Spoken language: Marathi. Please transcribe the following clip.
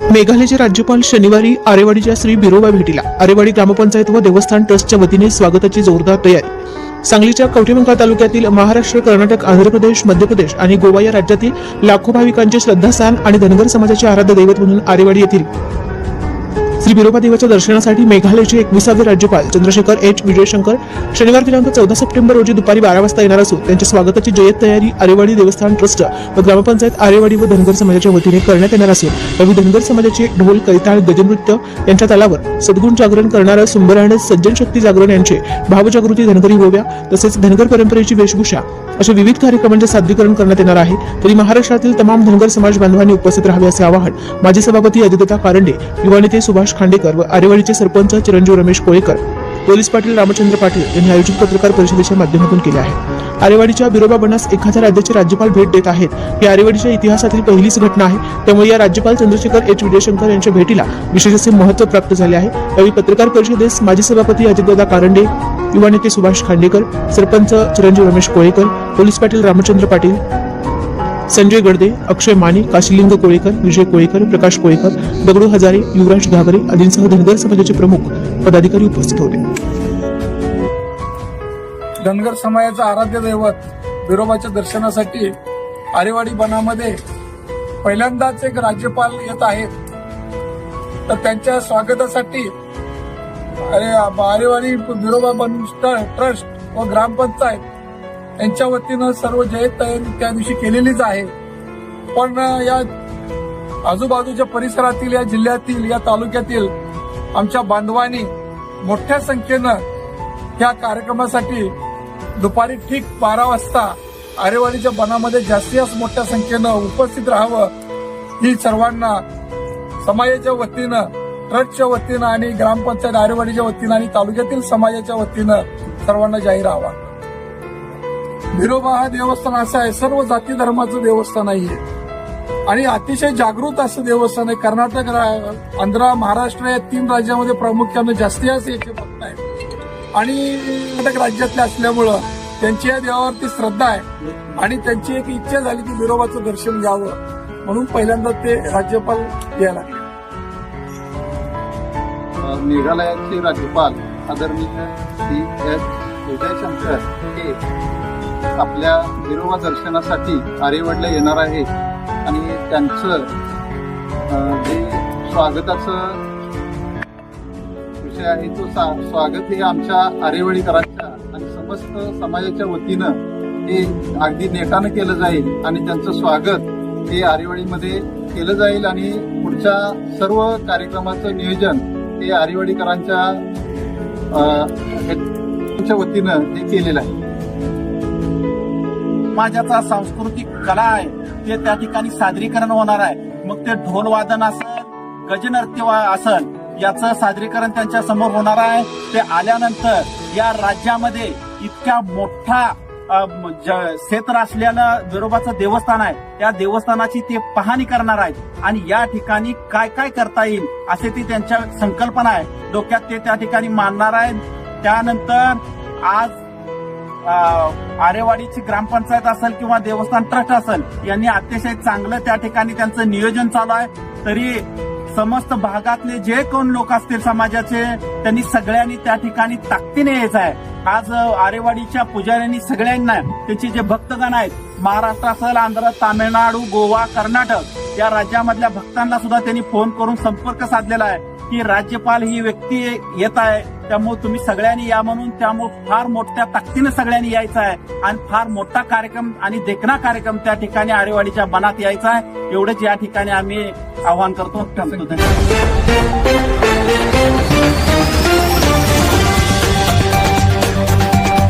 मेघालयचे राज्यपाल शनिवारी आरेवाडीच्या श्री बिरोबा भेटीला. आरेवाडी ग्रामपंचायत व देवस्थान ट्रस्टच्या वतीने स्वागताची जोरदार तयारी. सांगलीच्या कवठेमंकाळ तालुक्यातील महाराष्ट्र कर्नाटक आंध्र प्रदेश मध्य प्रदेश आणि गोवा या राज्यातील लाखो भाविकांचे श्रद्धास्थान आणि धनगर समाजाचे आराध्य दैवत म्हणून आरेवाडी येथील श्री बिरोबा देवाच्या दर्शनासाठी मेघालयचे एकविसावे राज्यपाल चंद्रशेखर एच. विजयशंकर शनिवार दिनांक चौदा सप्टेंबर रोजी दुपारी बारा वाजता येणार असून त्यांच्या स्वागताची जय्यत तयारी आरेवाडी देवस्थान ट्रस्ट व ग्रामपंचायत आरेवाडी व धनगर समाजाच्या वतीने करण्यात येणार असून यावेळी धनगर समाजाचे ढोल कैताळ गजनृत्य यांच्या तालावर सद्गुण जागरण करणारा सुंबराण सज्जन शक्ती जागरण यांचे भावजागृती धनगरी गोव्या तसेच धनगर परंपरेची वेशभूषा अशा विविध कार्यक्रमांचे सादरीकरण करण्यात येणार आहे. तरी महाराष्ट्रातील तमाम धनगर समाज बांधवांनी उपस्थित राहावे असे आवाहन माजी सभापती अजितदा कारंडे युवा नेते सुभाष खांडेकर व आरेवाडीचे सरपंच चिरंजीव रमेश कोळेकर. पोलीस पाटील रामचंद्र पाटील यांनी आयोजित पत्रकार परिषदेच्या माध्यमातून केले आहे. आरेवाडीच्या बिरोबा बनास एखाद्या राज्याचे राज्यपाल भेट देत आहेत. ही आरेवाडीच्या इतिहासातील पहिलीच घटना आहे. त्यामुळे या राज्यपाल चंद्रशेखर एच. विजयशंकर यांच्या भेटीला विशेष असे महत्त्व प्राप्त झाले आहे. यावेळी पत्रकार परिषदेस माजी सभापती अजितदादा कारंडे युवा नेते सुभाष खांडेकर सरपंच चिरंजीव रमेश कोळेकर पोलीस पाटील रामचंद्र पाटील संजय गडदे अक्षय माने काशीलिंग कोळेकर विजय कोळेकर प्रकाश कोळेकर दगडू हजारे युवराज घागरे आदींसह धनगर समाजाचे प्रमुख पदाधिकारी उपस्थित होते. धनगर समाजाचं आराध्य दैवत विरोबाच्या दर्शनासाठी आरेवाडी बनामध्ये पहिल्यांदाच एक राज्यपाल येत आहेत. तर त्यांच्या स्वागतासाठी अरे आरेवाडी विरोबा बन ट्रस्ट व ग्रामपंचायत यांच्या वतीनं सर्व जयत तयारी त्या दिवशी केलेलीच आहे. पण या आजूबाजूच्या परिसरातील या जिल्ह्यातील या तालुक्यातील आमच्या बांधवांनी मोठ्या संख्येनं या कार्यक्रमासाठी दुपारी ठीक बारा वाजता आरेवाडीच्या बनामध्ये जास्तीत मोठ्या संख्येनं उपस्थित राहावं ही सर्वांना समाजाच्या वतीनं ट्रस्टच्या वतीनं आणि ग्रामपंचायत आरेवाडीच्या वतीनं आणि तालुक्यातील समाजाच्या वतीनं सर्वांना जाहीर आवाहन. विरोबा हा देवस्थान असं आहे. सर्व जाती धर्माचं देवस्थान आहे आणि अतिशय जागृत असं देवस्थान आहे. कर्नाटक रा- आंध्र महाराष्ट्र या तीन राज्यामध्ये प्रामुख्यानं जास्ती जास्त याचे भक्त आहेत. आणि कर्नाटक राज्यातले असल्यामुळं त्यांची या देवावरती श्रद्धा आहे. आणि त्यांची एक इच्छा झाली की विरोबाचं दर्शन घ्यावं. म्हणून पहिल्यांदा ते राज्यपाल यायला मेघालयाचे राज्यपाल आदरणीय श्री एस विजयशंकर हे आपल्या विरोबा दर्शनासाठी आरेवाडला येणार आहे. आणि त्यांचं जे स्वागताचं विषय आहे तो स्वागत हे आमच्या आरेवडीकरांच्या आणि समस्त समाजाच्या वतीनं हे अगदी नेटानं केलं जाईल आणि त्यांचं स्वागत हे आरेवाडीमध्ये केलं जाईल आणि पुढच्या सर्व कार्यक्रमाचं नियोजन हे आरेवाडीकरांच्या वतीनं हे केलेलं आहे. समाजाचा सांस्कृतिक कला आहे ते त्या ठिकाणी सादरीकरण होणार आहे. मग ते ढोल वादन असेल गजनृत्य असेल याचं सादरीकरण त्यांच्यासमोर होणार आहे. ते आल्यानंतर या राज्यामध्ये इतक्या मोठा ज- क्षेत्र असलेलं विरोबाचं देवस्थान आहे. त्या देवस्थानाची ते पाहणी करणार आहेत. आणि या ठिकाणी काय काय करता येईल असे ती त्यांच्या संकल्पना आहे. डोक्यात ते त्या ठिकाणी मानणार आहेत. त्यानंतर आज आरेवाडीची ग्रामपंचायत असेल किंवा देवस्थान ट्रस्ट असेल यांनी अतिशय चांगलं त्या ठिकाणी त्यांचं नियोजन चालू आहे. तरी समस्त भागातले जे कोण लोक असतील समाजाचे त्यांनी सगळ्यांनी त्या ठिकाणी ताकदीने यायचं आहे. आज आरेवाडीच्या पुजाऱ्यांनी सगळ्यांना त्यांचे जे भक्तगण आहेत महाराष्ट्र असेल आंध्र तामिळनाडू गोवा कर्नाटक या राज्यामधल्या भक्तांना सुद्धा त्यांनी फोन करून संपर्क साधलेला आहे. की राज्यपाल ही व्यक्ती येत आहे. त्यामुळे तुम्ही सगळ्यांनी या म्हणून त्यामुळे फार मोठ्या ताकदीनं सगळ्यांनी यायचं आहे. आणि फार मोठा कार्यक्रम आणि देखणा कार्यक्रम त्या ठिकाणी आरेवाडीच्या मनात यायचा आहे. एवढंच या ठिकाणी आम्ही आवाहन करतो. धन्यवाद.